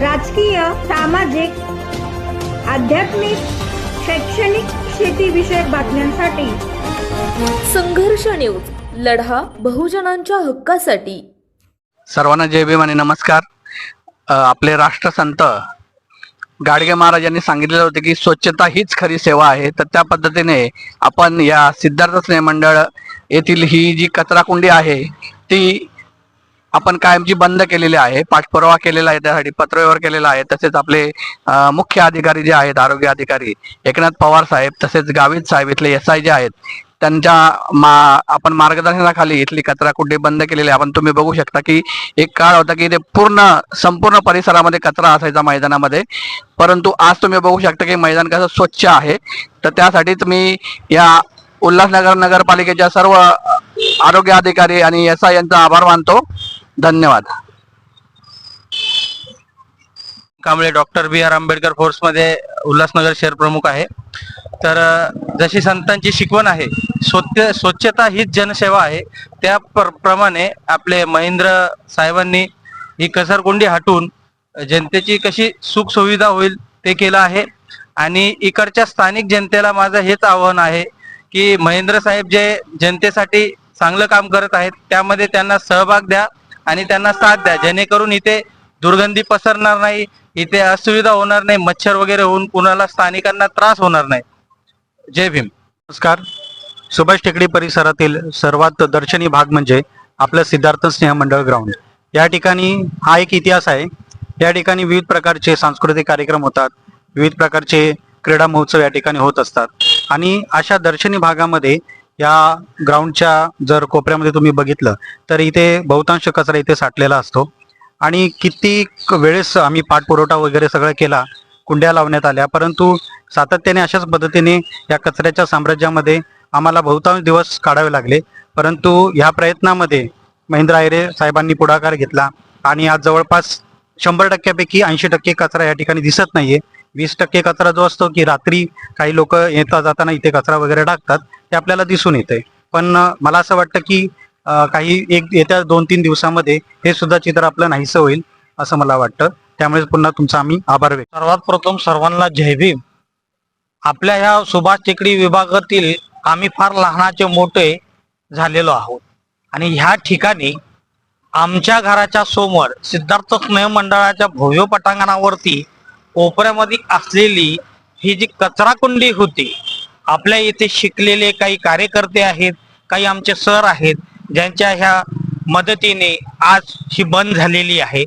राजकीय सामाजिक आध्यात्मिक शैक्षणिक शेतीविषयक बातम्यांसाठी. संघर्ष न्यूज लढा बहुजनांच्या हक्कासाठी. सर्वांना जय भीम आणि नमस्कार. आपले राष्ट्रसंत गाडगे महाराज यांनी सांगितलेलं होतं की स्वच्छता हीच खरी सेवा आहे. तर त्या पद्धतीने आपण या सिद्धार्थ स्नेह मंडळ येथील ही जी कचरा कुंडी आहे ती आपण कायमची बंद केलेली आहे पाठपुरावा केलेला आहे त्यासाठी पत्रव्यवहार केलेला आहे तसेच आपले मुख्य अधिकारी जे आहेत आरोग्य अधिकारी एकनाथ पवार साहेब तसेच गावित साहेब इथले एस आय जे आहेत त्यांच्या मा आपण मार्गदर्शनाखाली इथली कचरा कुठे बंद केलेली आहे. आपण तुम्ही बघू शकता की एक काळ होता की ते पूर्ण संपूर्ण परिसरामध्ये कचरा असायचा मैदानामध्ये. परंतु आज तुम्ही बघू शकता की मैदान कसं स्वच्छ आहे. तर त्यासाठी तुम्ही या उल्हासनगर नगरपालिकेच्या सर्व आरोग्य अधिकारी आणि एस आय यांचा आभार मानतो. धन्यवाद. Kamble doctor B R Ambedkar फोर्समध्ये Ulhasnagar शहर प्रमुख आहे. तर जशी संतांची शिकवण आहे स्वच्छ स्वच्छता हीच जनसेवा आहे. त्या प्र- प्रमाणे आपले महेंद्र साहेबांनी ही कसरकुंडी हटून जनतेची कशी सुख सुविधा होईल ते केलं आहे. आणि इकडच्या स्थानिक जनतेला माझं हेच आव्हान आहे की महेंद्र साहेब जे जनतेसाठी चांगलं काम करत आहेत त्यामध्ये त्यांना सहभाग द्या. आणि त्यांना साथ द्या. जेणेकरून इथे दुर्गंधी पसरणार नाही इथे असुविधा होणार नाही मच्छर वगैरे होऊन कुणाला स्थानिकांना त्रास होणार नाही. जय भीम. नमस्कार. सुभाष टेकडी परिसरातील सर्वात दर्शनी भाग म्हणजे आपलं सिद्धार्थ स्नेह मंडळ ग्राउंड. या ठिकाणी हा एक इतिहास आहे. या ठिकाणी विविध प्रकारचे सांस्कृतिक कार्यक्रम होतात. विविध प्रकारचे क्रीडा महोत्सव या ठिकाणी होत असतात. आणि अशा दर्शनी भागामध्ये या ग्राउंडच्या जर कोपऱ्यामध्ये तुम्ही बघितलं तर इथे बहुतांश कचरा इथे साठलेला असतो. आणि कित्येक वेळेस आम्ही पाठपुरवठा वगैरे सगळं केला कुंड्या लावण्यात आल्या. परंतु सातत्याने अशाच पद्धतीने या कचऱ्याच्या साम्राज्यामध्ये आम्हाला बहुतांश दिवस काढावे लागले. परंतु ह्या प्रयत्नामध्ये महेंद्र आयरे साहेबांनी पुढाकार घेतला. आणि आज जवळपास शंभर टक्क्यापैकी ऐंशी टक्के कचरा या ठिकाणी दिसत नाहीये. वीस टक्के कचरा जो असतो की रात्री काही लोक येता जाताना इथे कचरा वगैरे टाकतात ते आपल्याला दिसून येते पण मला असं वाटतं की काही एक येत्या दोन तीन दिवसामध्ये हे सुद्धा चित्र आपलं नाहीसं होईल असं मला वाटतं. त्यामुळे पुन्हा तुमचा आम्ही आभार व्यक्त सर्वात प्रथम सर्वांना जय भीम. आपल्या ह्या सुभाष टेकडी विभागातील आम्ही फार लहानाचे मोठे झालेलो आहोत. आणि ह्या ठिकाणी आमच्या घराच्या समोर सिद्धार्थ स्नेह मंडळाच्या भव्य पटांगणावरती कोपऱ्यामध्ये असलेली ही जी कचराकुंडी होती आपल्या इथे शिकलेले काही कार्यकर्ते आहेत काही आमचे सर आहेत ज्यांच्या ह्या मदतीने आज ही बंद झालेली आहे.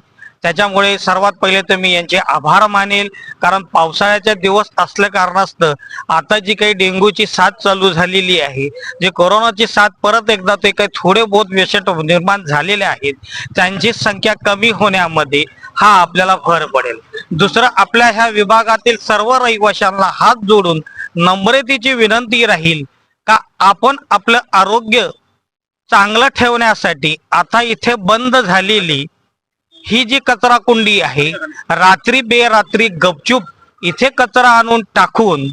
त्याच्यामुळे सर्वात पहिले तर मी यांचे आभार मानेल. कारण पावसाळ्याचे दिवस असल्या कारणास्तव आता जी काही डेंग्यूची साथ चालू झालेली आहे जे कोरोनाची साथ परत एकदा ते काही थोडे बहुत व्यसट निर्माण झालेले आहेत त्यांची संख्या कमी होण्यामध्ये हा आपल्याला भर पडेल. दुसरं आपल्या ह्या विभागातील सर्व रहिवाशांना हात जोडून नम्रतेची विनंती राहील का आपण आपलं आरोग्य चांगलं ठेवण्यासाठी आता इथे बंद झालेली ही जी कचरा कुंडी आहे रात्री बेरात्री गपचूप इथे कचरा आणून टाकून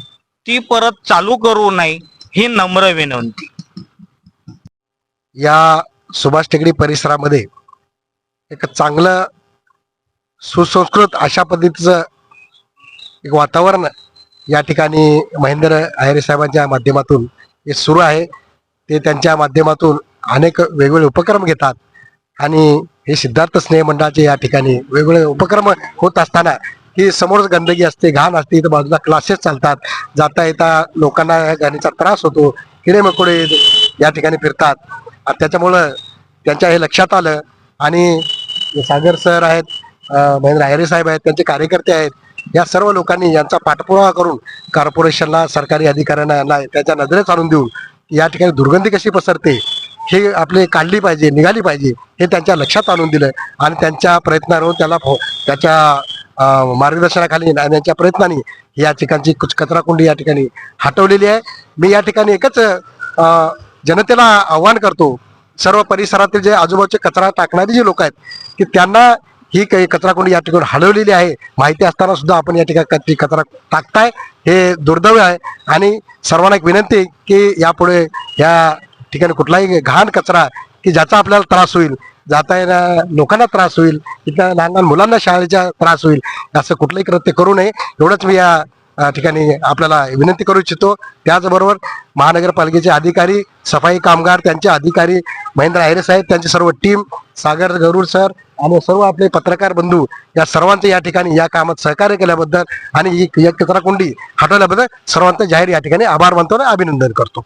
ती परत चालू करू नये ही नम्र विनंती. या सुभाष टेकडी परिसरामध्ये एक चांगलं सुसंस्कृत अशा पद्धतीचं एक वातावरण या ठिकाणी महेंद्र आयरे साहेबांच्या माध्यमातून हे सुरू आहे. ते त्यांच्या माध्यमातून अनेक वेगवेगळे उपक्रम घेतात आणि हे सिद्धार्थ स्नेह मंडळाचे या ठिकाणी वेगवेगळे उपक्रम होत असताना ही समोरच गंदगी असते घाण असते इथं बाजूला क्लासेस चालतात. जाता येता लोकांना या घाणीचा त्रास होतो किडे मकोडे या ठिकाणी फिरतात. आणि त्याच्यामुळं त्यांच्या हे लक्षात आलं. आणि जे सागर सर आहेत महेंद्र हायरे साहेब आहेत त्यांचे कार्यकर्ते आहेत या सर्व लोकांनी यांचा पाठपुरावा करून कॉर्पोरेशनला सरकारी अधिकाऱ्यांना यांना त्याच्या नजरेत आणून देऊन या ठिकाणी दुर्गंधी कशी पसरते हे आपले काढली पाहिजे निघाली पाहिजे हे त्यांच्या लक्षात आणून दिलं आणि त्यांच्या प्रयत्नावरून त्याला त्याच्या मार्गदर्शनाखाली आणि त्यांच्या प्रयत्नाने या ठिकाणची कचराकुंडी या ठिकाणी हटवलेली आहे. मी या ठिकाणी एकच जनतेला आव्हान करतो. सर्व परिसरातील जे आजूबाजूचे कचरा टाकणारे जे लोक आहेत की त्यांना ही काही कचराकुंडी या ठिकाणी हलवलेली आहे. माहिती असताना सुद्धा आपण या ठिकाणी कचरा टाकताय. हे दुर्दैव आहे. आणि सर्वांना एक विनंती की यापुढे या ठिकाणी कुठलाही घाण कचरा की ज्याचा आपल्याला त्रास होईल जाता येणार लोकांना त्रास होईल इथल्या लहान लहान मुलांना शाळेचा त्रास होईल असं कुठलंही कृत्य करू नये. एवढंच मी या ठिकाणी आपल्याला विनंती करू इच्छितो. त्याचबरोबर महानगरपालिकेचे अधिकारी सफाई कामगार त्यांचे अधिकारी महेंद्र आयरे साहेब त्यांची सर्व टीम सागर गरुड सर आणि सर्व आपले पत्रकार बंधू या सर्वांचं या ठिकाणी या कामात सहकार्य केल्याबद्दल आणि ही कचराकुंडी हटवल्याबद्दल सर्वांचं जाहीर या ठिकाणी आभार मानतो आणि अभिनंदन करतो.